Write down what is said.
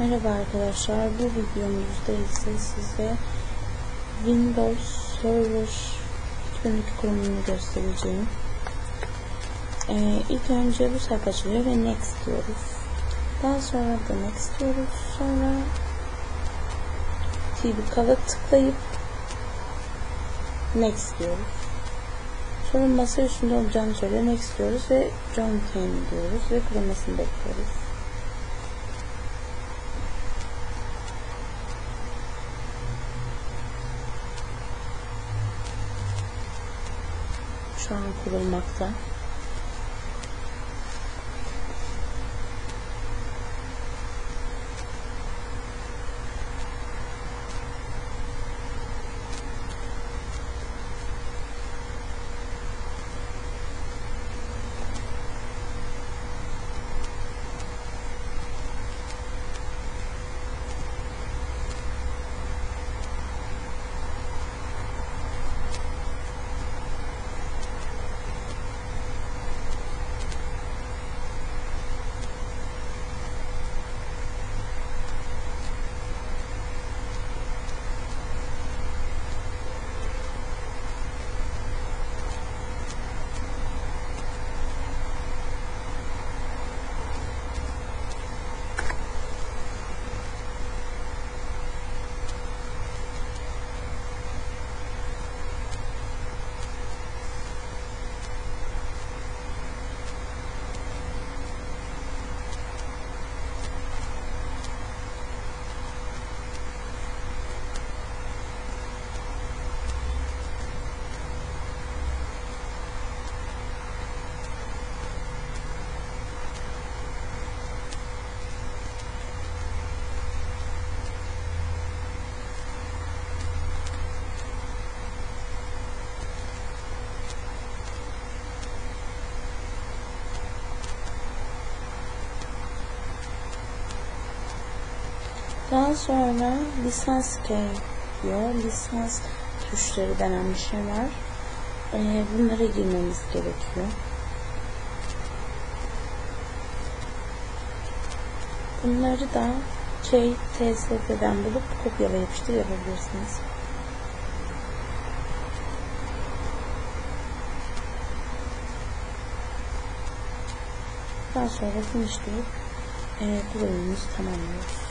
Merhaba arkadaşlar, bu videomuzda ise size Windows Server 2002 kurulumunu göstereceğim. Ee, ilk önce bu sayfa açılıyor ve Next diyoruz. Daha sonra da Next diyoruz. Sonra TV Kala tıklayıp Next diyoruz. Sonra masa üstünde olacağını söylüyor. Next diyoruz ve John Kane diyoruz ve kurulmasını bekliyoruz. An kurulmakta. Daha sonra lisans key diyor. Lisans tuşları denen bir şey var. Ee, bunlara girmemiz gerekiyor. Bunları da şey TSF'den bulup kopyala yapıştır yapabilirsiniz. Daha sonra finish deyip e, kurulumumuzu tamamlıyoruz.